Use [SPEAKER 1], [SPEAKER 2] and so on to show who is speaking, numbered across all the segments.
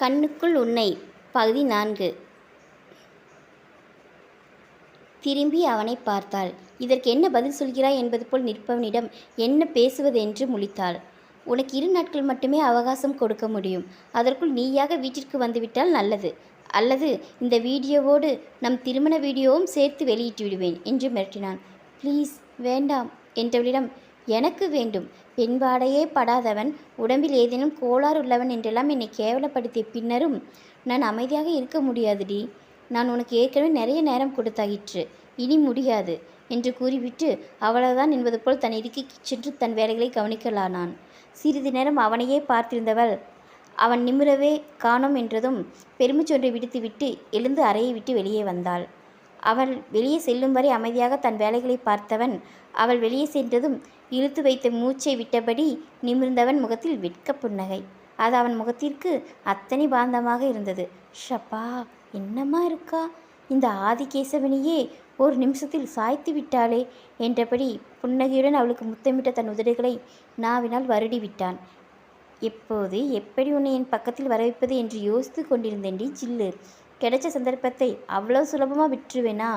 [SPEAKER 1] கண்ணுக்குள் உன்னை. பகுதி நான்கு. திரும்பி அவனை பார்த்தாள். இதற்கு என்ன பதில் சொல்கிறாய் என்பது போல் நிற்பவனிடம் என்ன பேசுவதென்று முழித்தாள். உனக்கு இரு நாட்கள் மட்டுமே அவகாசம் கொடுக்க முடியும். அதற்குள் நீயாக வீட்டிற்கு வந்துவிட்டால் நல்லது. அல்லது இந்த வீடியோவோடு நம் திருமண வீடியோவும் சேர்த்து வெளியிட்டு விடுவேன் என்று மிரட்டினான். ப்ளீஸ் வேண்டாம் என்றவளிடம் எனக்கு வேண்டும். பெண்பாடையே படாதவன் உடம்பில் ஏதேனும் கோளாறு உள்ளவன் என்றெல்லாம் என்னை கேவலப்படுத்திய பின்னரும் நான் அமைதியாக இருக்க முடியாதுடி. நான் உனக்கு ஏற்கனவே நிறைய நேரம் கொடுத்தாயிற்று. இனி முடியாது என்று கூறிவிட்டு அவ்வளவுதான் என்பது போல் தன் இருக்கைக்கு சென்று தன் வேலைகளை கவனிக்கலானான். சிறிது நேரம் அவனையே பார்த்திருந்தவள் அவன் நிமிரவே காணோம் என்றதும் பெருமிச்சொன்றை விடுத்துவிட்டு எழுந்து அறையை விட்டு வெளியே வந்தாள். அவள் வெளியே செல்லும் வரை அமைதியாக தன் வேலைகளை பார்த்தவன். அவள் வெளியே சென்றதும் இழுத்து வைத்த மூச்சை விட்டபடி நிமிர்ந்தவன் முகத்தில் வெட்க புன்னகை. அது அவன் முகத்திற்கு அத்தனை பாந்தமாக இருந்தது. ஷப்பா என்னம்மா இருக்கா? இந்த ஆதிகேசவனையே ஒரு நிமிஷத்தில் சாய்த்து விட்டாளே என்றபடி புன்னகையுடன் அவளுக்கு முத்தமிட்ட தன் உதடுகளை நாவினால் வருடி விட்டான் எப்போது எப்படி உன்னை என் பக்கத்தில் வர வைப்பது என்று யோசித்து கொண்டிருந்தேன்டி ஜில்லு கிடைச்ச சந்தர்ப்பத்தை அவ்வளோ சுலபமாக விட்டுருவேனா?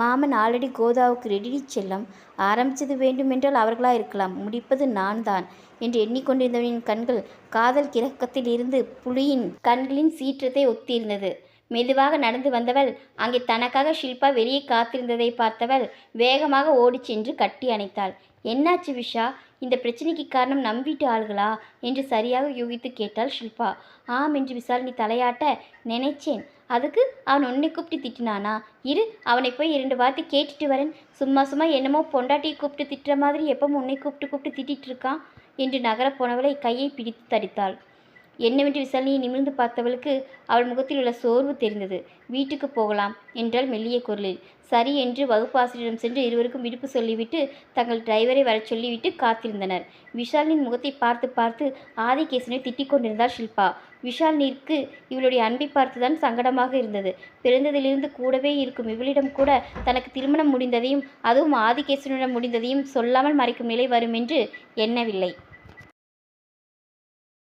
[SPEAKER 1] மாமன் ஆல்ரெடி கோதாவுக்கு ரெடி செல்லம். ஆரம்பித்தது வேண்டுமென்றால் அவர்களாக இருக்கலாம். முடிப்பது நான் தான் என்று எண்ணிக்கொண்டிருந்தவனின் கண்கள் காதல் கிறக்கத்தில் இருந்து புலியின் கண்களின் சீற்றத்தை ஒத்திருந்தது. மெதுவாக நடந்து வந்தவள் அங்கே தனக்காக ஷில்பா வெளியே காத்திருந்ததை பார்த்தவள் வேகமாக ஓடிச் சென்று கட்டி அணைத்தாள். என்னாச்சு விஷா? இந்த பிரச்சனைக்கு காரணம் நம் வீட்டு ஆள்களா என்று சரியாக யூகித்து கேட்டாள் ஷில்பா. ஆம் என்று விசாலினி தலையாட்ட நினைச்சேன். அதுக்கு அவன் உன்னை கூப்பிட்டு திட்டினானா? இரு அவனை போய் இரண்டு வார்த்தை கேட்டுட்டு வரேன். சும்மா சும்மா என்னமோ பொண்டாட்டியை கூப்பிட்டு திட்டுற மாதிரி எப்பவும் உன்னை கூப்பிட்டு கூப்பிட்டு திட்டிகிட்டு இருக்கான் என்று நகரப் போனவளை கையை பிடித்து தடித்தாள். என்னவென்று விசாரணையை நிமிர்ந்து பார்த்தவளுக்கு அவள் முகத்தில் உள்ள சோர்வு தெரிந்தது. வீட்டுக்கு போகலாம் என்றால் மெல்லிய குரலில். சரி என்று வகுப்பாசிரியரிடம் சென்று இருவருக்கும் விடுப்பு சொல்லிவிட்டு தங்கள் டிரைவரை வரச் சொல்லிவிட்டு காத்திருந்தனர். விஷாலின் முகத்தை பார்த்து பார்த்து ஆதிகேசனை திட்டிக் கொண்டிருந்தார் ஷில்பா. விஷாலினிற்கு இவளுடைய அன்பை பார்த்துதான் சங்கடமாக இருந்தது. பிறந்ததிலிருந்து கூடவே இருக்கும் இவளிடம் கூட தனக்கு திருமணம் முடிந்ததையும் அதுவும் ஆதிகேசனிடம் முடிந்ததையும் சொல்லாமல் மறைக்கும் நிலை வரும் என்று எண்ணவில்லை.